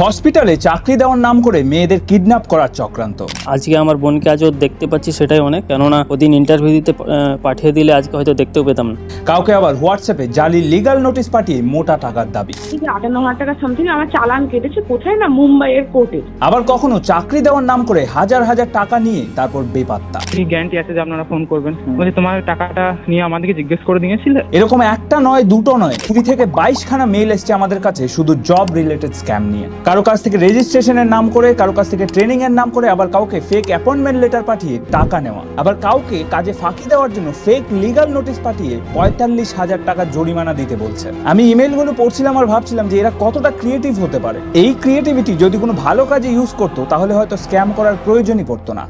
হসপিটালে চাকরি দেওয়ার নাম করে মেয়েদের কিডন্যাপ করার চক্রান্ত। আজকে আমার বোনকে আজও দেখতে পাচ্ছি সেটাই অনেক কেননা ওদিন ইন্টারভিউ দিতে পাঠিয়ে দিলে আজকে হয়তো দেখতেও পেতাম না। কাউকে আবার হোয়াটসঅ্যাপে জালি লিগাল নোটিশ পাঠিয়ে মোটা টাকার দাবি। আটান্ন হাজার টাকা সামথিং আমার চালান কেটেছে কোথায় না মুম্বাইয়ের কোর্টে আবার কখনো চাকরি দেওয়ার নাম করে হাজার হাজার টাকা নিয়ে তারপর বেপাত্তা। কি গ্যারান্টি আছে যে আপনারা ফোন করবেন। বলছি তোমার টাকাটা নিয়ে আমাদেরকে জিজ্ঞেস করে দিয়েছিলে? এরকম একটা নয় দুটো নয়। কুড়ি থেকে বাইশ খানা মেইল এসছে আমাদের কাছে শুধু জব রিলেটেড স্ক্যাম নিয়ে। কারও কাছ থেকে রেজিস্ট্রেশনের নাম করে, কারও কাছ থেকে ট্রেনিং এর নাম করে, আবার কাউকে ফেক অ্যাপয়েন্টমেন্ট লেটার পাঠিয়ে টাকা নেওয়া। আবার কাউকে কাজে ফাঁকি দেওয়ার জন্য ফেক লিগাল নোটিশ পাঠিয়ে পঁয়তাল্লিশ হাজার টাকা জরিমানা দিতে বলছে। আমি ইমেলগুলো পড়ছিলাম আর ভাবছিলাম যে এরা কতটা ক্রিয়েটিভ হতে পারে। এই ক্রিয়েটিভিটি যদি কোনো ভালো কাজে ইউজ করতো, তাহলে হয়তো স্ক্যাম করার প্রয়োজনই পড়তো না।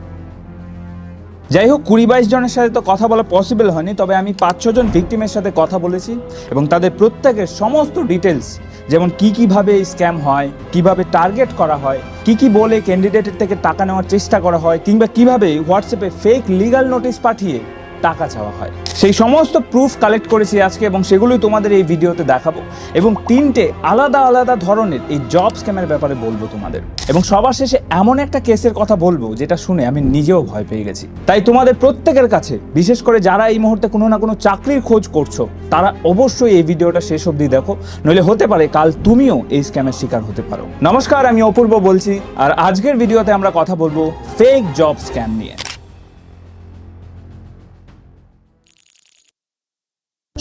যাই হোক, কুড়ি বাইশ জনের সাথে তো কথা বলা পসিবল হয়নি, তবে আমি পাঁচ ছজন ভিকটিমের সাথে কথা বলেছি এবং তাদের প্রত্যেকের সমস্ত ডিটেলস যেমন কি কীভাবে এই স্ক্যাম হয়, কীভাবে টার্গেট করা হয়, কি কি বলে ক্যান্ডিডেটের থেকে টাকা নেওয়ার চেষ্টা করা হয়, কিংবা কীভাবে হোয়াটসঅ্যাপে ফেক লিগাল নোটিশ পাঠিয়ে টাকা চাওয়া হয়। সেই সমস্ত প্রুফ কালেক্ট করেছি আজকে এবং সেগুলোই তোমাদের এই ভিডিওতে দেখাবো। এবং তিনটে আলাদা আলাদা ধরনের এই জব স্ক্যামের ব্যাপারে বলব তোমাদের। এবং সবার শেষে এমন একটা কেসের কথা বলব যেটা শুনে আমি নিজেও ভয় পেয়ে গেছি। তাই তোমাদের প্রত্যেকের কাছে, বিশেষ করে যারা এই মুহূর্তে কোনো না কোনো চাকরির খোঁজ করছ, তারা অবশ্যই এই ভিডিওটা শেষ অবধি দেখো। নইলে হতে পারে কাল তুমিও এই স্ক্যামের শিকার হতে পারো। নমস্কার, আমি অপূর্ব বলছি। আর আজকের ভিডিওতে আমরা কথা বলব ফেক জব স্ক্যাম নিয়ে।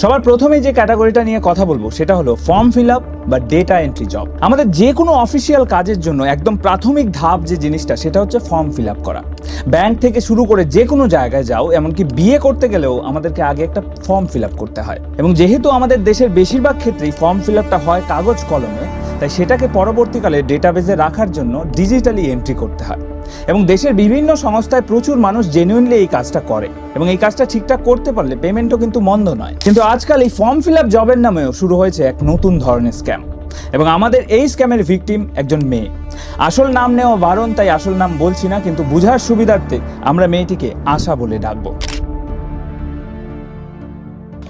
সবার প্রথমে যে ক্যাটাগরিটা নিয়ে কথা বলব, সেটা হলো ফর্ম ফিল আপ বা ডেটা এন্ট্রি জব। আমাদের যে কোনো অফিসিয়াল কাজের জন্য একদম প্রাথমিক ধাপ যে জিনিসটা, সেটা হচ্ছে ফর্ম ফিল আপ করা। ব্যাংক থেকে শুরু করে যে কোনো জায়গায় যাও, এমনকি বিয়ে করতে গেলেও আমাদেরকে আগে একটা ফর্ম ফিল আপ করতে হয়। এবং যেহেতু আমাদের দেশের বেশিরভাগ ক্ষেত্রেই ফর্ম ফিল আপটা হয় কাগজ কলমে, তাই সেটাকে পরবর্তীকালে ডেটাবেজে রাখার জন্য ডিজিটালি এন্ট্রি করতে হয়। এবং দেশের বিভিন্ন সংস্থায় প্রচুর মানুষ জেনুইনলি এই কাজটা করে এবং এই কাজটা ঠিকঠাক করতে পারলে পেমেন্টও কিন্তু মন্দ নয়। কিন্তু আজকাল এই ফর্ম ফিল আপ জবের নামেও শুরু হয়েছে এক নতুন ধরনের স্ক্যাম এবং আমাদের এই স্ক্যামের ভিকটিম একজন মেয়ে। আসল নাম নেওয়া বারণ, তাই আসল নাম বলছি না, কিন্তু বুঝার সুবিধার্থে আমরা মেয়েটিকে আশা বলে ডাকবো।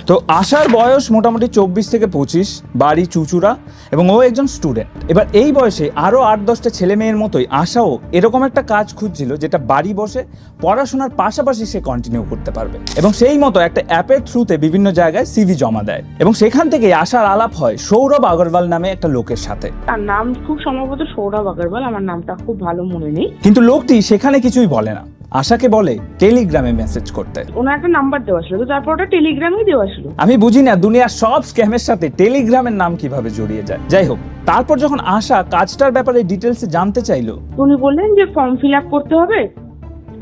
তো আশার বয়স মোটামুটি চব্বিশ থেকে পঁচিশ বাড়ি চুচুড়া এবং ও একজন স্টুডেন্ট এবার এই বয়সে আরও আট দশটা ছেলে মেয়ের মতোই আশাও এরকম একটা কাজ খুঁজছিল যেটা বাড়ি বসে পড়াশোনার পাশাপাশি সে কন্টিনিউ করতে পারবে। এবং সেই মতো একটা অ্যাপের থ্রুতে বিভিন্ন জায়গায় সিভি জমা দেয়। এবং সেখান থেকে আশার আলাপ হয় সৌরভ আগরওয়াল নামে একটা লোকের সাথে। তার নাম খুব সম্ভবত সৌরভ আগরওয়াল আমার নামটা খুব ভালো মনে নেই। কিন্তু লোকটি সেখানে কিছুই বলে না। আশাকে বলে টেলিগ্রামে মেসেজ করতে। ওনার একটা নাম্বার দেওয়া ছিল তো তারপর ওটা টেলিগ্রামেই দেওয়া ছিল। আমি বুঝি না দুনিয়ার সব স্ক্যামের সাথে টেলিগ্রামের নাম কীভাবে জড়িয়ে যায়। যাই হোক তারপর যখন আশা কাজটার ব্যাপারে ডিটেলসে জানতে চাইলো উনি বললেন যে ফর্ম ফিল আপ করতে হবে।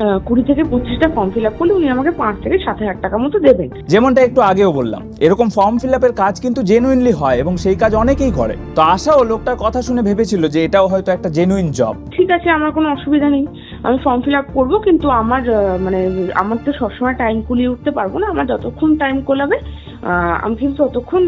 আহ, কুড়ি থেকে পঁচিশটা ফর্ম ফিল আপ করলে উনি আমাকে পাঁচ থেকে সাত হাজার টাকা মতো দেবেন। যেমনটা একটু আগেও বললাম এরকম ফর্ম ফিল আপের কাজ কিন্তু জেনুইনলি হয় এবং সেই কাজ অনেকেই করে। তো আশাও লোকটার কথা শুনে ভেবেছিল যে এটাও হয়তো একটা জেনুইন জব ঠিক আছে আমার কোনো অসুবিধা নেই। আমি ফর্ম ফিল আপ করব, কিন্তু আমার মানে আমার তো সবসময় টাইম কুলিয়ে উঠতে পারব না। আমার যতক্ষণ টাইম কোলাবে আমি কিন্তু ততক্ষণ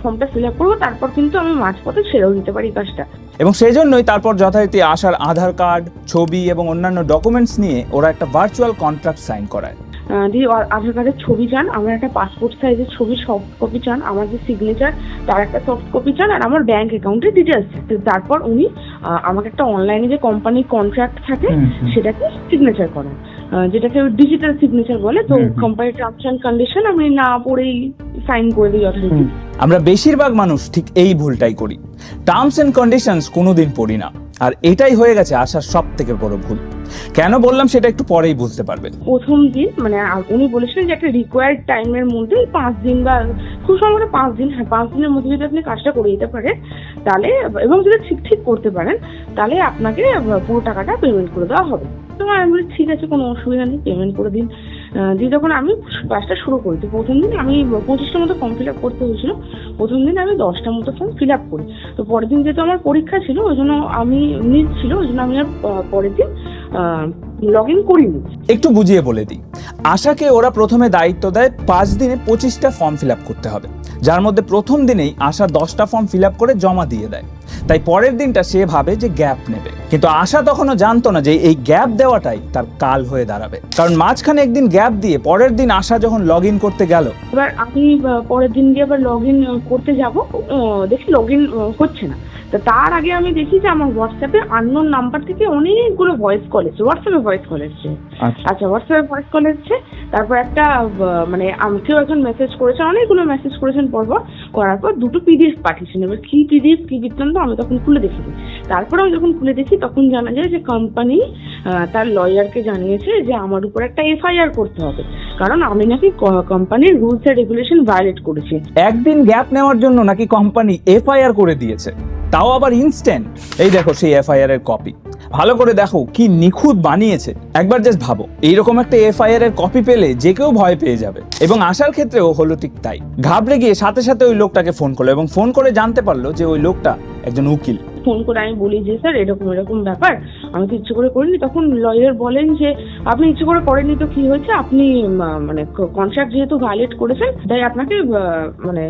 ফর্মটা ফিল আপ করব। তারপর কিন্তু আমি মাঝপথে ছেড়েও দিতে পারি কাজটা। এবং সেই জন্যই তারপর যথারীতি আসার আধার কার্ড ছবি এবং অন্যান্য ডকুমেন্টস নিয়ে ওরা একটা ভার্চুয়াল কন্ট্রাক্ট সাইন করায়। আ- আধার কার্ডের ছবি চান আমার একটা পাসপোর্ট সাইজের ছবি সফট কপি চান আমার যে সিগনেচার তার একটা সফট কপি চান আর আমার ব্যাংক অ্যাকাউন্টের ডিটেলস তারপর উনি আমাকে একটা অনলাইনে যে কোম্পানির কন্ট্রাক্ট থাকে। সেটাকে সিগনেচার করেন। আহ, যেটাকে ডিজিটাল সিগনেচার বলে তো। কোম্পানির টার্মস অ্যান্ড কন্ডিশন আমি না পড়েই সাইন করে দিই যথারীতি আমরা বেশিরভাগ মানুষ ঠিক এই ভুলটাই করি। টার্মস এন্ড কন্ডিশনস কোনোদিন পড়ি না। আর এটাই হয়ে গেছে আশার সব থেকে বড় ভুল। কেন বললাম সেটা একটু পরেই বুঝতে পারবেন। প্রথম দিন মানে উনি বলেছিলেন যে একটা রিকোয়ার্ড টাইমের মধ্যে পাঁচ দিন বা খুব সম্ভবত পাঁচ দিন হ্যাঁ পাঁচ দিনের মধ্যে যদি আপনি কাজটা করে দিতে পারেন, তাহলে, এবং যদি ঠিক ঠিক করতে পারেন, তাহলে আপনাকে পুরো টাকাটা পেমেন্ট করে দেওয়া হবে। তো আমি বলি, ঠিক আছে, কোনো অসুবিধা নেই পেমেন্ট করে দিন। দিয়ে যখন আমি কাজটা শুরু করি, তো প্রথম দিন আমি পঁচিশটা মতো ফর্ম ফিল আপ করতে হয়েছিল। প্রথম দিন আমি দশটা মতো ফর্ম ফিল আপ করি। তো পরের দিন যেহেতু আমার পরীক্ষা ছিল, ওই জন্য আমি নিট ছিল ওই জন্য আমি আর পরের দিন লগ ইন করিনি। একটু বুঝিয়ে বলে দিই। আশাকে ওরা প্রথমে দায়িত্ব দেয় পাঁচ দিনে পঁচিশটা ফর্ম ফিল আপ করতে হবে। যার মধ্যে প্রথম দিনেই আশা দশটা ফর্ম ফিল আপ করে জমা দিয়ে দেয়। তাই পরের দিনটা সে ভাবে যে গ্যাপ নেবে। কিন্তু আশা তখনও জানতো না যে এই গ্যাপ দেওয়াটাই তার কাল হয়ে দাঁড়াবে। কারণ মাঝখানে একদিন গ্যাপ দিয়ে পরের দিন আশা যখন লগ ইন করতে গেল এবার আমি পরের দিন গিয়ে আবার লগ ইন করতে যাব। দেখি লগ ইন হচ্ছে না। তো তার আগে আমি দেখি যে আমার হোয়াটসঅ্যাপে আননোন নাম্বার থেকে অনেকগুলো ভয়েস কল এসছে। হোয়াটসঅ্যাপে ভয়েস কল এসছে। আচ্ছা। হোয়াটসঅ্যাপে ভয়েস কল এসছে। তারপর একটা মানে কেউ একজন মেসেজ করেছে অনেকগুলো মেসেজ করেছেন পরপর করার পর দুটো পিডিএফ পাঠিয়েছেন। এবার কি পিডিএফ কি বৃত্তান্ত আমি তখন খুলে দেখিনি। তারপর আমি যখন খুলে দেখি তখন জানা যায় যে কোম্পানি তার লয়ারকে জানিয়েছে যে আমার উপর একটা এফআইআর করতে হবে। কারণ আমি নাকি কোম্পানির রুলস এন্ড রেগুলেশন ভায়োলেট করেছি। একদিন গ্যাপ নেওয়ার জন্য নাকি কোম্পানি এফআইআর করে দিয়েছে? তাও আবার ইনস্ট্যান্ট এই দেখো সেই এফআইআর এর কপি ভালো করে দেখো কি নিখুঁত বানিয়েছে। একবার জাস্ট ভাবো, এইরকম একটা এফআইআর এর কপি পেলে যে কেউ ভয় পেয়ে যাবে। এবং আসার ক্ষেত্রেও হলো ঠিক তাই। ঘাবড়ে গিয়ে সাথে সাথে ওই লোকটাকে ফোন করল এবং ফোন করে জানতে পারল যে ওই লোকটা একজন উকিল। ফোন করে আমি বলি যে, স্যার, এরকম এরকম ব্যাপার। আমি তো ইচ্ছে করে করিনি। তখন লয়ার বলেন যে আপনি ইচ্ছে করে করেননি তো কি হয়েছে? আপনি মানে কন্ট্রাক্ট যেহেতু ভায়োলেট করেছেন তাই আপনাকে মানে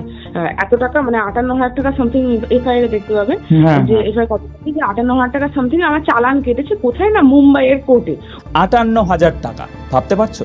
এত টাকা মানে আটান্ন হাজার টাকা সামথিং এফআইআর দেখতে পাবেন। হ্যাঁ যে এফআইআর কত? যে আটান্ন হাজার টাকা সামথিং আমার চালান কেটেছে কোথায় না মুম্বাইয়ের কোর্টে আটান্ন হাজার টাকা ভাবতে পারছ?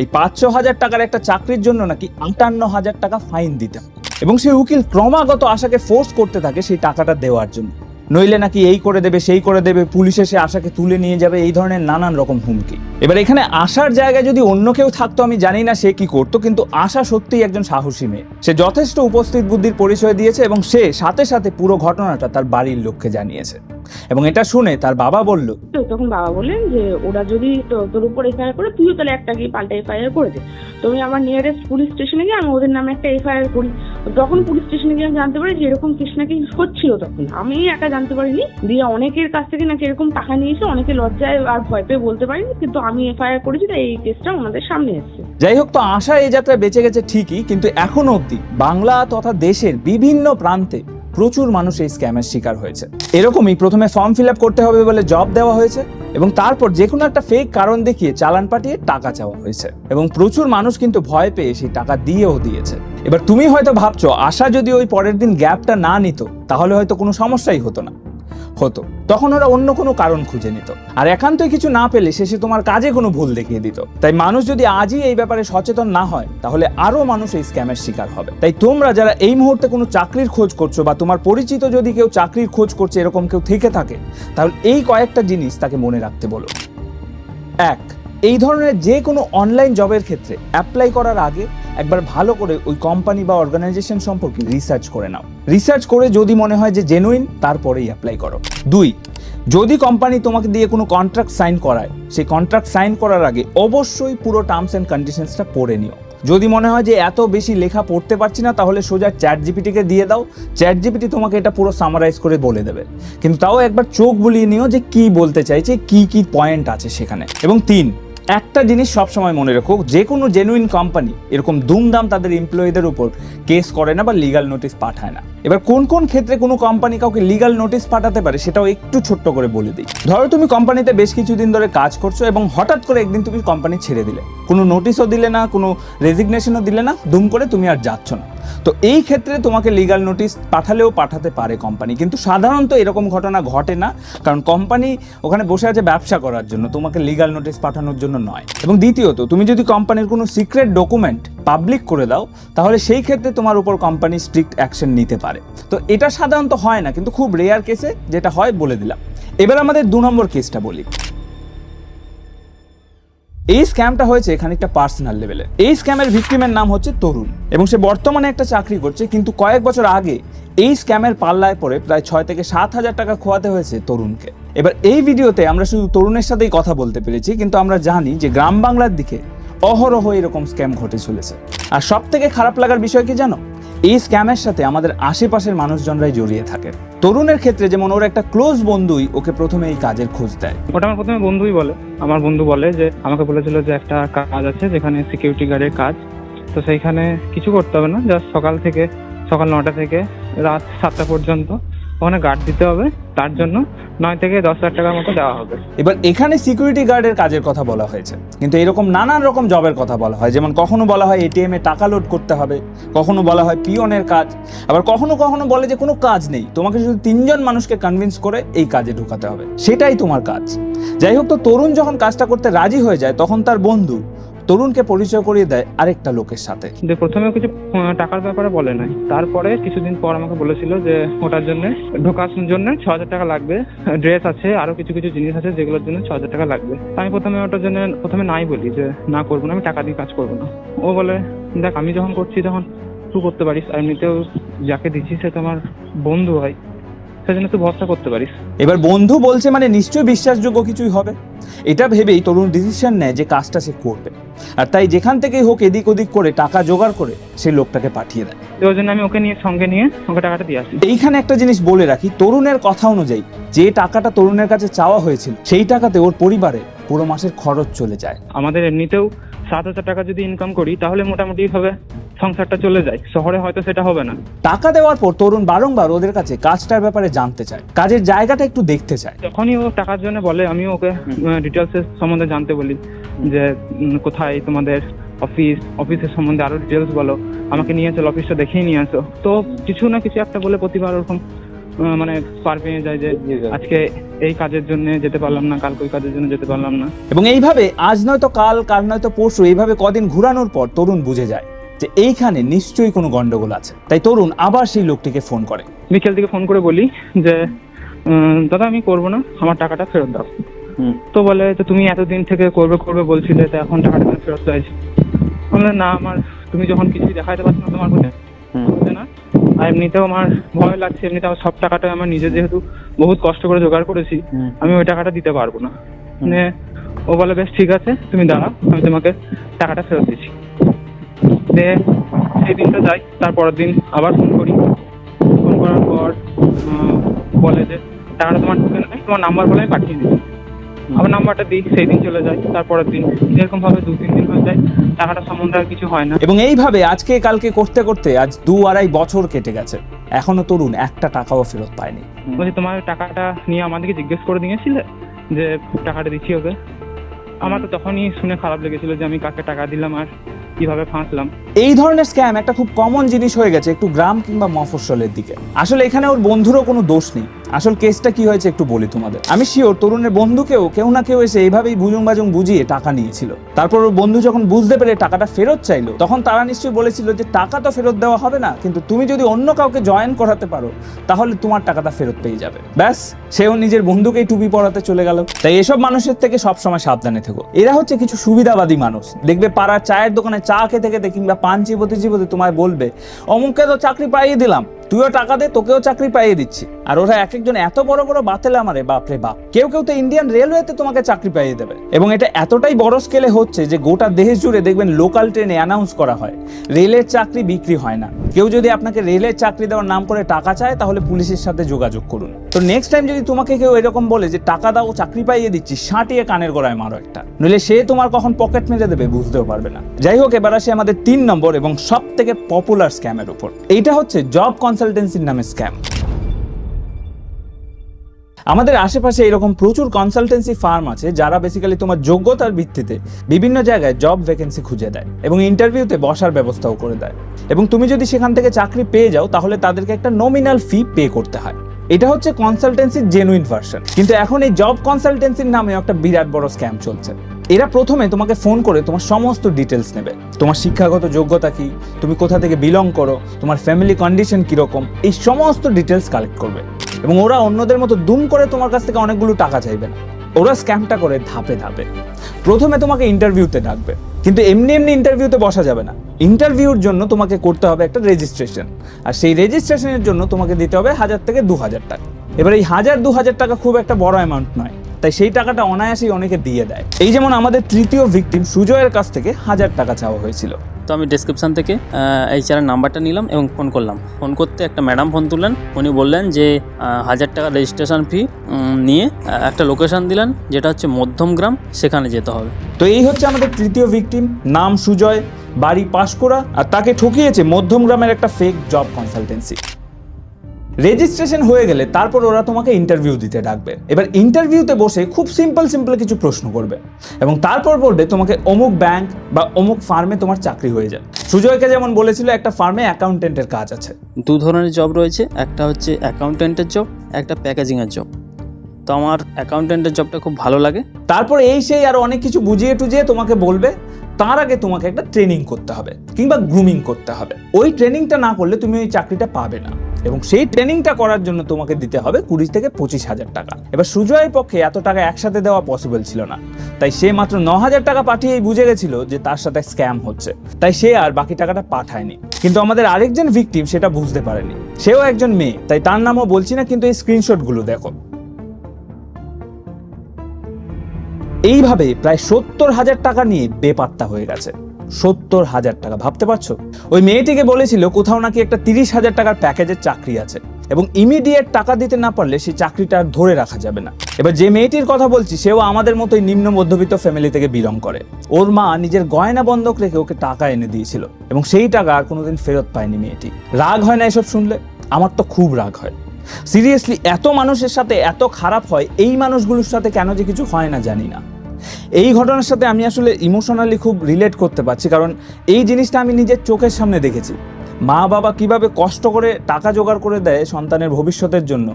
এই পাঁচ ছ হাজার টাকার একটা চাকরির জন্য নাকি আটান্ন হাজার টাকা ফাইন দিতে এবং সেই উকিল ক্রমাগত আশাকে ফোর্স করতে থাকে সেই টাকাটা দেওয়ার জন্য। নইলে নাকি এই করে দেবে, সেই করে দেবে, পুলিশ এসে আশাকে তুলে নিয়ে যাবে, এই ধরনের নানান রকম হুমকি। এবার এখানে আশার জায়গায় যদি অন্য কেউ থাকতো, আমি জানি না সে কি করতো, কিন্তু আশা সত্যিই একজন সাহসী মেয়ে। সে যথেষ্ট উপস্থিত বুদ্ধির পরিচয় দিয়েছে এবং সে সাথে সাথে পুরো ঘটনাটা তার বাড়ির লক্ষ্যে জানিয়েছে। এবং এটা শুনে তার বাবা বলল তো তখন বাবা বললেন যে ওরা যদি তো- তোর উপর এফআইআর করে তুইও তাহলে একটা গিয়ে পাল্টা এফআইআর করে দে। তুমি আমার নিয়ারেস্ট পুলিশ স্টেশনে গিয়ে আমি ওদের নামে একটা এফআইআর করি। তখন পুলিশ স্টেশনে গিয়ে আমি জানতে পারি যে এরকম কেস নাকি হচ্ছিল তখন। আমি একা জানতে পারিনি। দিয়ে অনেকের কাছ থেকে নাকি এরকম টাকা নিয়েছে অনেকে লজ্জায় আর ভয় পেয়ে বলতে পারিনি। কিন্তু আমি এফআইআর করেছি তাই এই কেসটা আমাদের সামনে এসেছে। যাই হোক তো আশা এই যাত্রায় বেঁচে গেছে ঠিকই কিন্তু এখনও অবধি বাংলা তথা দেশের বিভিন্ন প্রান্তে প্রচুর মানুষ এই স্ক্যামের শিকার হয়েছে। এরকমই প্রথমে ফর্ম ফিল আপ করতে হবে বলে জব দেওয়া হয়েছে এবং তারপর যে কোনো একটা ফেক কারণ দেখিয়ে চালান পাঠিয়ে টাকা চাওয়া হয়েছে। এবং প্রচুর মানুষ কিন্তু ভয় পেয়ে সেই টাকা দিয়েও দিয়েছে। এবার তুমি হয়তো ভাবছ, আশা যদি ওই পরের দিন গ্যাপটা না নিত, তাহলে হয়তো কোনো সমস্যাই হতো না। হতো। তখন ওরা অন্য কোনো কারণ খুঁজে নিত। আর একান্তই কিছু না পেলে শেষে তোমার কাজে কোনো ভুল দেখিয়ে দিত। তাই মানুষ যদি আজই এই ব্যাপারে সচেতন না হয়, তাহলে আরও মানুষ এই স্ক্যামের শিকার হবে। তাই তোমরা যারা এই মুহূর্তে কোনো চাকরির খোঁজ করছ বা তোমার পরিচিত যদি কেউ চাকরির খোঁজ করছে, এরকম কেউ থেকে থাকে, তাহলে এই কয়েকটা জিনিস তাকে মনে রাখতে বলো। এক, এই ধরনের যে কোনো অনলাইন জবের ক্ষেত্রে অ্যাপ্লাই করার আগে একবার ভালো করে ওই কোম্পানি বা অর্গানাইজেশন সম্পর্কে রিসার্চ করে নাও। রিসার্চ করে যদি মনে হয় যে জেনুইন তারপরেই অ্যাপ্লাই করো। দুই, যদি কোম্পানি তোমাকে দিয়ে কোনো কন্ট্রাক্ট সাইন করায়, সেই কন্ট্রাক্ট সাইন করার আগে অবশ্যই পুরো টার্মস অ্যান্ড কন্ডিশনসটা পড়ে নিও। যদি মনে হয় যে এত বেশি লেখা পড়তে পারছি না, তাহলে সোজা চ্যাট জিপিটিকে দিয়ে দাও। চ্যাট জিপিটি তোমাকে এটা পুরো সামারাইজ করে বলে দেবে। কিন্তু তাও একবার চোখ বুলিয়ে নিও যে কি বলতে চাইছে, কি কি পয়েন্ট আছে সেখানে। এবং তিন একটা জিনিস সবসময় মনে রেখো যে কোনো জেনুইন কোম্পানি এরকম দুমদাম তাদের এমপ্লয়ীদের উপর কেস করে না বা লিগাল নোটিশ পাঠায় না। এবার কোন কোন ক্ষেত্রে কোনো কোম্পানি কাউকে লিগাল নোটিশ পাঠাতে পারে, সেটাও একটু ছোট্ট করে বলে দিই। ধরো তুমি কোম্পানিতে বেশ কিছুদিন ধরে কাজ করছ এবং হঠাৎ করে একদিন তুমি কোম্পানি ছেড়ে দিলে। কোনো নোটিশও দিলে না, কোনো রেজিগনেশনও দিলে না দুম করে তুমি আর যাচ্ছ না। তো এই ক্ষেত্রে তোমাকে লিগাল নোটিশ পাঠালেও পাঠাতে পারে কোম্পানি কিন্তু সাধারণত এরকম ঘটনা ঘটে না, কারণ কোম্পানি ওখানে বসে আছে ব্যবসা করার জন্য, তোমাকে লিগাল নোটিশ পাঠানোর জন্য নয়। এবং দ্বিতীয়ত, তুমি যদি কোম্পানির কোনো সিক্রেট ডকুমেন্ট পাবলিক করে দাও, তাহলে সেই ক্ষেত্রে তোমার উপর কোম্পানি স্ট্রিক্ট অ্যাকশন নিতে পারে। তো এটা সাধারণত হয় না, কিন্তু খুব রেয়ার কেসে যেটা হয় বলে দিলাম। এবার আমাদের দু নম্বর কেসটা বলি। এই স্ক্যামটা হয়েছে খানিকটা পার্সোনাল লেভেলে এই স্ক্যামের ভিকটিমের নাম হচ্ছে তরুণ। এবং সে বর্তমানে একটা চাকরি করছে, কিন্তু কয়েক বছর আগে এই স্ক্যামের পাল্লায় পড়ে প্রায় ছয় থেকে সাত হাজার টাকা খোয়াতে হয়েছে তরুণকে। এবার এই ভিডিওতে আমরা শুধু তরুণের সাথেই কথা বলতে পেরেছি, কিন্তু আমরা জানি যে গ্রাম বাংলার দিকে অহরহ এরকম স্ক্যাম ঘটে চলেছে। আর সব থেকে খারাপ লাগার বিষয় কি জানো? এই স্ক্যামের সাথে আমাদের আশেপাশের মানুষজনরাই জড়িয়ে থাকে তরুণের ক্ষেত্রে যেমন ওর একটা ক্লোজ বন্ধুই ওকে প্রথমে এই কাজের খোঁজ দেয়। ওটা আমার প্রথমে বন্ধুই বলে। আমার বন্ধু বলে যে, আমাকে বলেছিল যে একটা কাজ আছে যেখানে সিকিউরিটি গার্ডের কাজ। তো সেইখানে কিছু করতে হবে না জাস্ট সকাল থেকে, সকাল নটা থেকে রাত সাতটা পর্যন্ত ওখানে গার্ড দিতে হবে। তার জন্য নয় থেকে দশ হাজার টাকার মতো দেওয়া হবে। এবার এখানে সিকিউরিটি গার্ডের কাজের কথা বলা হয়েছে। কিন্তু এরকম নানান রকম জবের কথা বলা হয়। যেমন কখনো বলা হয় এটিএম এ টাকা লোড করতে হবে, কখনো বলা হয় পিয়নের কাজ। আবার কখনো কখনো বলে যে কোনো কাজ নেই। তোমাকে শুধু তিনজন মানুষকে কনভিন্স করে এই কাজে ঢোকাতে হবে। সেটাই তোমার কাজ। যাই হোক তো তরুণ যখন কাজটা করতে রাজি হয়ে যায়, তখন তার বন্ধু তরুণকে পরিচয় করিয়ে দেয় আরেকটা লোকের সাথে। যে প্রথমে কিছু টাকার ব্যাপারে বলে নাই। তারপরে কিছুদিন পর আমাকে বলেছিল যে ওটার জন্য ঢোকার জন্য ছ হাজার টাকা লাগবে। ড্রেস আছে আরও কিছু কিছু জিনিস আছে যেগুলোর জন্য ছ হাজার টাকা লাগবে। আমি প্রথমে ওটার জন্য প্রথমে নাই বলি যে না করব না আমি টাকা দিয়ে কাজ করব না। ও বলে দেখ আমি যখন করছি তখন তুই করতে পারিস আর এমনিতেও যাকে দিচ্ছি সে তো আমার বন্ধু হয় সেজন্য তুই ভরসা করতে পারিস। এবার বন্ধু বলছে মানে নিশ্চয়ই বিশ্বাসযোগ্য কিছুই হবে। এটা ভেবেই তরুণ ডিসিশন নেয় যে কাজটা সে করবে। আর তাই যেখান থেকেই হোক এদিক ওদিক করে টাকা জোগাড় করে সেই লোকটাকে পাঠিয়ে দেয়। ওই জন্য আমি ওকে নিয়ে সঙ্গে নিয়ে ওকে টাকাটা দিয়ে আসি। এইখানে একটা জিনিস বলে রাখি তরুণের কথা অনুযায়ী যে টাকাটা তরুণের কাছে চাওয়া হয়েছিল সেই টাকাতে ওর পরিবারে পুরো মাসের খরচ চলে যায়। আমাদের এমনিতেও সাত হাজার টাকা যদি ইনকাম করি তাহলে মোটামুটি ভাবে সংসারটা চলে যায়। শহরে হয়তো সেটা হবে না। টাকা দেওয়ার পর তরুণ বারংবার ওদের কাছে কাজটার ব্যাপারে জানতে চায় কাজের জায়গাটা একটু দেখতে চায়। যখনই ও টাকার জন্য বলে আমি ওকে ডিটেলস সম্বন্ধে জানতে বলি যে কোথায় তোমাদের অফিস অফিসের সম্বন্ধে আরও ডিটেলস বলো আমাকে নিয়ে চলো অফিসটা দেখিয়ে নিয়ে আসো। তো কিছু না কিছু একটা বলে প্রতিবার ওরকম মানে পার পেয়ে যায় যে আজকে এই কাজের জন্য যেতে পারলাম না কালকে ওই কাজের জন্য যেতে পারলাম না। এবং এইভাবে আজ নয়তো কাল কাল নয়তো পরশু এইভাবে কদিন ঘুরানোর পর তরুণ বুঝে যায় যে এইখানে নিশ্চয়ই কোনো গন্ডগোল আছে। তাই তরুণ আবার সেই লোকটিকে ফোন করে। বিকেল থেকে ফোন করে বলি যে দাদা আমি করব না আমার টাকাটা ফেরত দাও। তো বলে যে তুমি এতদিন থেকে করবে করবে বলছিলে তো এখন টাকাটা ফেরত চাইছি। বললে না আমার তুমি যখন কিছুই দেখাতে পারছ না তোমার না আর এমনিতেও আমার ভয় লাগছে এমনিতে আমার সব টাকাটা আমার নিজে যেহেতু বহুত কষ্ট করে জোগাড় করেছি আমি ওই টাকাটা দিতে পারব না। মানে ও বলে বেশ ঠিক আছে তুমি দাঁড়াও আমি তোমাকে টাকাটা ফেরত দিচ্ছি। দিয়ে সেই দিনটা যাই তারপরের দিন আবার ফোন করি। ফোন করার পর বলে যে টাকাটা তোমার ঢুকে নেই তোমার নাম্বার বলে আমি পাঠিয়ে দিচ্ছি। আবার নাম্বারটা দিই সেই দিন চলে যায় তারপরের দিন। এরকম ভাবে দু তিন দিন হয়ে যায় টাকাটা সম্বন্ধে আর কিছু হয় না। এবং এইভাবে আজকে কালকে করতে করতে আজ দু আড়াই বছর কেটে গেছে। এখনও তরুণ একটা টাকাও ফেরত পায়নি। বলছি তোমার টাকাটা নিয়ে আমাদেরকে জিজ্ঞেস করে দিয়েছিলে যে টাকাটা দিচ্ছি ওকে? আমার তো তখনই শুনে খারাপ লেগেছিল যে আমি কাকে টাকা দিলাম আর কীভাবে ফাঁসলাম। এই ধরনের স্ক্যাম একটা খুব কমন জিনিস হয়ে গেছে একটু গ্রাম কিংবা মফস্বলের দিকে। আসলে এখানে ওর বন্ধুরও কোনো দোষ নেই। আসল কেসটা কি হয়েছে একটু বলি তোমাদের। আমি শিওর তরুণের বন্ধুকেও কেউ না কেউ এসে এইভাবেই বুজুং বাজুং বুঝিয়ে টাকা নিয়েছিল। তারপর ওর বন্ধু যখন বুঝতে পেরে টাকাটা ফেরত চাইলো, তখন তারা নিশ্চয়ই বলেছিল যে টাকা তো ফেরত দেওয়া হবে না, কিন্তু তুমি যদি অন্য কাউকে জয়েন করাতে পারো, তাহলে তোমার টাকাটা ফেরত পেয়ে যাবে। ব্যাস, সেও নিজের বন্ধুকেই টুপি পরাতে চলে গেল। তাই এসব মানুষের থেকে সবসময় সাবধানে থেকো। এরা হচ্ছে কিছু সুবিধাবাদী মানুষ। দেখবে পাড়ার চায়ের দোকানে চা খেতে খেতে কিংবা পান চিবোতে চিবোতে তোমায় বলবে, অমুককে তো চাকরি পাইয়ে দিলাম। তুইও টাকা দে, তোকেও চাকরি পাইয়ে দিচ্ছি। আর ওরা এক একজন এত বড় বড় বাতেলা আমারে, বাপরে বাপ। কেউ কেউ তো ইন্ডিয়ান রেলওয়েতে তোমাকে চাকরি পাইয়ে দেবে। এবং এটা এতটাই বড় স্কেলে হচ্ছে যে গোটা দেশ জুড়ে দেখবেন লোকাল ট্রেনে অ্যানাউন্স করা হয়। রেলের চাকরি বিক্রি হয় না। কেউ যদি আপনাকে রেলের চাকরি দেওয়ার নাম করে টাকা চায়, তাহলে পুলিশের সাথে যোগাযোগ করুন। তো নেক্সট টাইম যদি তোমাকে কেউ এরকম বলে যে, টাকা দাও, চাকরি পাইয়ে দিচ্ছি, সাঁটিয়ে কানের গোড়ায় মারো একটা। নইলে সে তোমার কখন পকেট মেরে দেবে বুঝতেও পারবে না। যাই হোক, এবার আসে আমাদের তিন নম্বর এবং সব থেকে পপুলার স্ক্যামের উপর। এইটা হচ্ছে জব কনসালটেন্সির নামে স্ক্যাম আমাদের আশেপাশে এরকম প্রচুর কনসালটেন্সি ফার্ম আছে, যারা বেসিক্যালি তোমার যোগ্যতার ভিত্তিতে বিভিন্ন জায়গায় জব ভ্যাকেন্সি খুঁজে দেয় এবং ইন্টারভিউতে বসার ব্যবস্থাও করে দেয়। এবং তুমি যদি সেখান থেকে চাকরি পেয়ে যাও, তাহলে তাদেরকে একটা নমিনাল ফি পে করতে হয়। এটা হচ্ছে কনসালটেন্সির জেনুইন ভার্সন কিন্তু এখন এই জব কনসালটেন্সির নামে একটা বিরাট বড় স্ক্যাম চলছে। এরা প্রথমে তোমাকে ফোন করে তোমার সমস্ত ডিটেলস নেবে। তোমার শিক্ষাগত যোগ্যতা কি? তুমি কোথা থেকে বিলং করো? তোমার ফ্যামিলি কন্ডিশন কীরকম? এই সমস্ত ডিটেলস কালেক্ট করবে। এবং ওরা অন্যদের মতো দুম করে তোমার কাছ থেকে অনেকগুলো টাকা চাইবে না। ওরা স্ক্যামটা করে ধাপে ধাপে। প্রথমে তোমাকে ইন্টারভিউতে ডাকবে। কিন্তু এমনি এমনি ইন্টারভিউতে বসা যাবে না। ইন্টারভিউর জন্য তোমাকে করতে হবে একটা রেজিস্ট্রেশন আর সেই রেজিস্ট্রেশনের জন্য তোমাকে দিতে হবে হাজার থেকে দু হাজার টাকা। এবার এই হাজার দু হাজার টাকা খুব একটা বড় অ্যামাউন্ট নয়। তাই সেই টাকাটা অনায়াসেই অনেকে দিয়ে দেয়। এই যেমন আমাদের তৃতীয় ভিকটিম সুজয়ের কাছ থেকে হাজার টাকা চাওয়া হয়েছিল। তো আমি ডেসক্রিপশান থেকে এই চারের নাম্বারটা নিলাম এবং ফোন করলাম। ফোন করতে একটা ম্যাডাম ফোন তুললেন। উনি বললেন যে হাজার টাকা রেজিস্ট্রেশন ফি নিয়ে একটা লোকেশন দিলেন যেটা হচ্ছে মধ্যমগ্রাম সেখানে যেতে হবে। তো এই হচ্ছে আমাদের তৃতীয় ভিকটিম নাম সুজয় বাড়ি পাশকুড়া আর তাকে ঠকিয়েছে মধ্যম গ্রামের একটা ফেক জব কনসালটেন্সি রেজিস্ট্রেশন হয়ে গেলে তারপর ওরা তোমাকে ইন্টারভিউ দিতে ডাকবে। এবার ইন্টারভিউতে বসে খুব সিম্পল সিম্পল কিছু প্রশ্ন করবে এবং তারপর বলবে তোমাকে অমুক ব্যাংক বা অমুক ফার্মে তোমার চাকরি হয়ে যায় সুজয়কে যেমন বলেছিল একটা ফার্মে অ্যাকাউন্টেন্টের কাজ আছে। দু ধরনের জব রয়েছে একটা হচ্ছে অ্যাকাউন্টেন্টের জব একটা প্যাকেজিংয়ের জব তো আমার অ্যাকাউন্টেন্টের জবটা খুব ভালো লাগে। তারপর এই সেই আর অনেক কিছু বুঝিয়ে টুজিয়ে তোমাকে বলবে তার আগে তোমাকে একটা ট্রেনিং করতে হবে কিংবা গ্রুমিং করতে হবে। ওই ট্রেনিংটা না করলে তুমি ওই চাকরিটা পাবে না। এবং সেই ট্রেনিংটা করার জন্য তোমাকে দিতে হবে কুড়ি থেকে পঁচিশ হাজার টাকা। এবার সুজয়ের পক্ষে এত টাকা একসাথে দেওয়া পসিবল ছিল না। তাই সে মাত্র ন হাজার টাকা পাঠিয়েই বুঝে গেছিল যে তার সাথে স্ক্যাম হচ্ছে। তাই সে আর বাকি টাকাটা পাঠায়নি। কিন্তু আমাদের আরেকজন ভিকটিম সেটা বুঝতে পারেনি। সেও একজন মেয়ে। তাই তার নামও বলছি না, কিন্তু এই স্ক্রিনশটগুলো দেখো। এইভাবে প্রায় সত্তর হাজার টাকা নিয়ে বেপাত্তা হয়ে গেছে। সত্তর হাজার টাকা, ভাবতে পারছ? ওই মেয়েটিকে বলেছিল কোথাও নাকি একটা তিরিশ হাজার টাকার প্যাকেজের চাকরি আছে এবং ইমিডিয়েট টাকা দিতে না পারলে সেই চাকরিটা আর ধরে রাখা যাবে না। এবার যে মেয়েটির কথা বলছি, সেও আমাদের মতোই নিম্ন মধ্যবিত্ত ফ্যামিলি থেকে বিলং করে। ওর মা নিজের গয়না বন্ধক রেখে ওকে টাকা এনে দিয়েছিল এবং সেই টাকা আর কোনোদিন ফেরত পায়নি মেয়েটি। রাগ হয় না এসব শুনলে? আমার তো খুব রাগ হয়। সিরিয়াসলি এত মানুষের সাথে এত খারাপ হয়, এই মানুষগুলোর সাথে কেন যে কিছু হয় না জানি না। এই ঘটনার সাথে আমি আসলে ইমোশনালি খুব রিলেট করতে পারছি, কারণ এই জিনিসটা আমি নিজের চোখের সামনে দেখেছি। মা বাবা কীভাবে কষ্ট করে টাকা জোগাড় করে দেয় সন্তানের ভবিষ্যতের জন্য,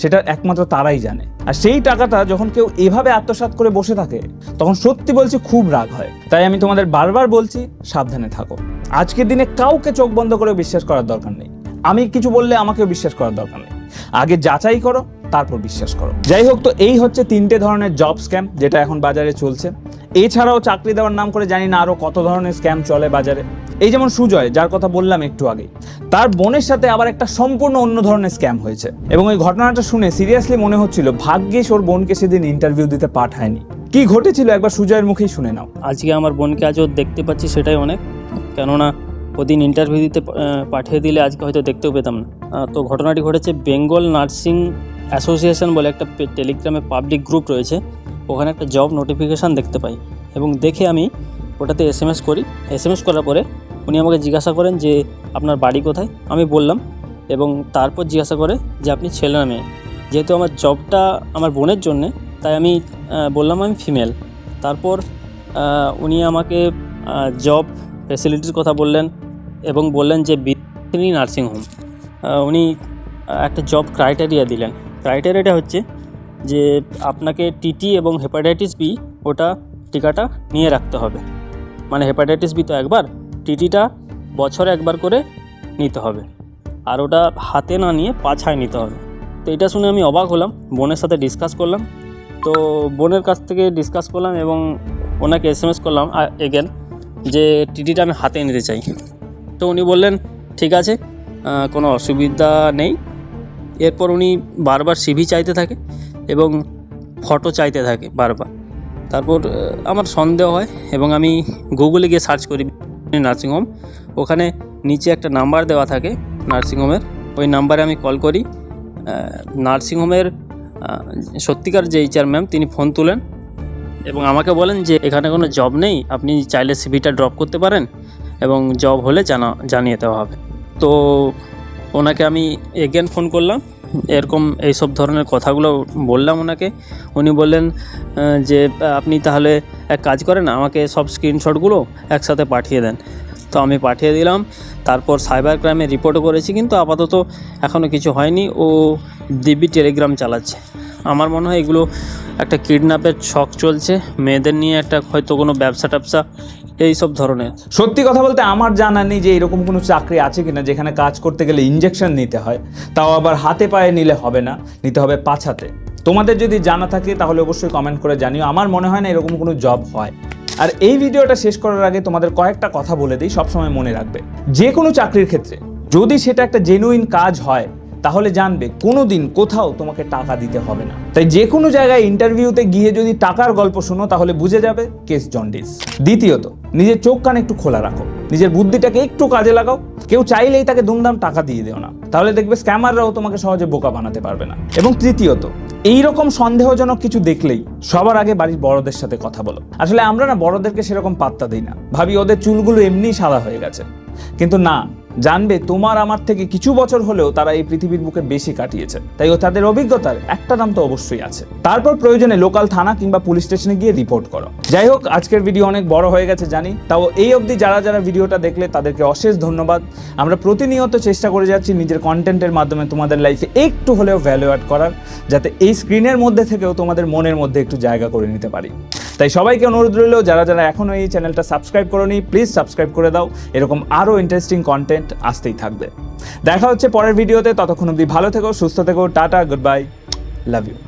সেটা একমাত্র তারাই জানে। আর সেই টাকাটা যখন কেউ এভাবে আত্মসাৎ করে বসে থাকে, তখন সত্যি বলছি খুব রাগ হয়। তাই আমি তোমাদের বারবার বলছি, সাবধানে থাকো। আজকের দিনে কাউকে চোখ বন্ধ করে বিশ্বাস করার দরকার নেই। আমি কিছু বললে আমাকেও বিশ্বাস করার দরকার নেই। আগে যাচাই করো তারপর বিশ্বাস করো। যাই হোক তো এই হচ্ছে তিনটে ধরনের জব স্ক্যাম যেটা এখন বাজারে চলছে। এছাড়াও চাকরি দেওয়ার নাম করে জানি না আরও কত ধরনের স্ক্যাম চলে বাজারে। এই যেমন সুজয়, যার কথা বললাম একটু আগে তার বোনের সাথে আবার একটা সম্পূর্ণ অন্য ধরনের স্ক্যাম হয়েছে। এবং ওই ঘটনাটা শুনে সিরিয়াসলি মনে হচ্ছিল, ভাগ্যিস ওর বোনকে সেদিন ইন্টারভিউ দিতে পাঠায়নি। কি ঘটেছিল একবার সুজয়ের মুখেই শুনে নাও। আজকে আমার বোনকে আজও দেখতে পাচ্ছি সেটাই অনেক। কেননা ওদিন ইন্টারভিউ দিতে পাঠিয়ে দিলে আজকে হয়তো দেখতেও পেতাম না। তো ঘটনাটি ঘটেছে বেঙ্গল নার্সিং অ্যাসোসিয়েশন বলে একটা টেলিগ্রামে পাবলিক গ্রুপ রয়েছে, ওখানে একটা জব নোটিফিকেশান দেখতে পাই এবং দেখে আমি ওটাতে এস এম এস করি। এস এম এস করার পরে উনি আমাকে জিজ্ঞাসা করেন যে, আপনার বাড়ি কোথায়? আমি বললাম এবং তারপর জিজ্ঞাসা করে যে, আপনি ছেলে না মেয়ে? যেহেতু আমার জবটা আমার বোনের জন্যে, তাই আমি বললাম আমি ফিমেল। তারপর উনি আমাকে জব ফেসিলিটির কথা বললেন এবং বললেন যে বিথিনি নার্সিংহোম উনি একটা জব ক্রাইটেরিয়া দিলেন। ক্রাইটেরিয়াটা হচ্ছে যে আপনাকে টিটি এবং হেপাটাইটিস বি ওটা টিকাটা নিয়ে রাখতে হবে। মানে হেপাটাইটিস বি তো একবার টিটিটা বছরে একবার করে নিতে হবে। আর ওটা হাতে না নিয়ে পাছায় নিতে হবে। তো এটা শুনে আমি অবাক হলাম, বোনের সাথে ডিসকাস করলাম। তো বোনের কাছ থেকে ডিসকাস করলাম এবং ওনাকে এস এম এস করলাম এগেন যে টিটিটা আমি হাতে নিতে চাই। তো উনি বললেন, ঠিক আছে কোনো অসুবিধা নেই। এরপর উনি বারবার সিভি চাইতে থাকে এবং ফটো চাইতে থাকে বারবার। তারপর আমার সন্দেহ হয় এবং আমি গুগলে গিয়ে সার্চ করি নার্সিংহোম ওখানে নিচে একটা নাম্বার দেওয়া থাকে নার্সিংহোমের ওই নাম্বারে আমি কল করি। নার্সিংহোমের সত্যিকার যে এইচআর ম্যাম তিনি ফোন তুলেন এবং আমাকে বলেন যে, এখানে কোনো জব নেই, আপনি চাইলে সিভিটা ড্রপ করতে পারেন এবং জব হলে জানা, জানিয়ে দেওয়া হবে। তো ওনাকে আমি এগেন ফোন করলাম। এরকম এইসব ধরনের কথাগুলো বললাম ওনাকে। উনি বললেন যে, আপনি তাহলে এক কাজ করেন, আমাকে সব স্ক্রিনশটগুলো একসাথে পাঠিয়ে দেন। তো আমি পাঠিয়ে দিলাম। তারপর সাইবার ক্রাইমে রিপোর্টও করেছি, কিন্তু আপাতত এখনও কিছু হয়নি। ও দিব্যি টেলিগ্রাম চালাচ্ছে। আমার মনে হয় এগুলো একটা কিডন্যাপের ছক চলছে। মেয়েদের নিয়ে একটা হয়তো কোনো ব্যবসা ট্যাবসা এই সব ধরনের। সত্যি কথা বলতে আমার জানা নেই যে এরকম কোনো চাকরি আছে কিনা যেখানে কাজ করতে গেলে ইঞ্জেকশন নিতে হয়। তাও আবার হাতে পায়ে নিলে হবে না, নিতে হবে পাছাতে তোমাদের যদি জানা থাকে তাহলে অবশ্যই কমেন্ট করে জানিও। আমার মনে হয় না এরকম কোনো জব হয়। আর এই ভিডিওটা শেষ করার আগে তোমাদের কয়েকটা কথা বলে দিই, সবসময় মনে রাখবে। যে কোনো চাকরির ক্ষেত্রে যদি সেটা একটা জেনুইন কাজ হয় তাহলে জানবে কোনো দিন কোথাও তোমাকে টাকা দিতে হবে না। তাই যে কোনো জায়গায় ইন্টারভিউতে গিয়ে যদি টাকার গল্প শোনো, তাহলে বুঝে যাবে কেস জন্ডিস দ্বিতীয়ত, নিজের চোখ কান একটু খোলা রাখো। নিজের বুদ্ধিটাকে একটু কাজে লাগাও। কেউ চাইলেই তাকে দুমদাম টাকা দিয়ে দেও না। তাহলে দেখবে স্ক্যামাররাও তোমাকে সহজে বোকা বানাতে পারবে না। এবং তৃতীয়ত এই রকম সন্দেহজনক কিছু দেখলেই সবার আগে বাড়ির বড়দের সাথে কথা বলো। আসলে আমরা না বড়দেরকে সেরকম পাত্তা দিই না। ভাবি ওদের চুলগুলো এমনিই সাদা হয়ে গেছে। কিন্তু না জানবে তোমার আমার থেকে কিছু বছর হলেও তারা এই পৃথিবীর বুকে বেশি কাটিয়েছে। তাই তাদের অভিজ্ঞতার একটা নাম তো অবশ্যই আছে। তারপর প্রয়োজনে লোকাল থানা কিংবা পুলিশ স্টেশনে গিয়ে রিপোর্ট করো। যাই হোক, আজকের ভিডিও অনেক বড় হয়ে গেছে, জানি। তাও এই অবধি যারা যারা ভিডিওটা দেখলে তাদেরকে অশেষ ধন্যবাদ। আমরা প্রতিনিয়ত চেষ্টা করে যাচ্ছি নিজের কন্টেন্টের মাধ্যমে তোমাদের লাইফে একটু হলেও ভ্যালু অ্যাড করার, যাতে এই স্ক্রিনের মধ্যে থেকেও তোমাদের মনের মধ্যে একটু জায়গা করে নিতে পারি। তাই সবাইকে অনুরোধ রইল, যারা যারা এখনও এই চ্যানেলটা সাবস্ক্রাইব করোনি প্লিজ সাবস্ক্রাইব করে দাও। এরকম আরও ইন্টারেস্টিং কন্টেন্ট আসতেই থাকবে। দেখা হচ্ছে পরের ভিডিওতে, ততক্ষণ অবধি ভালো থেকো, সুস্থ থেকো, tata goodbye love you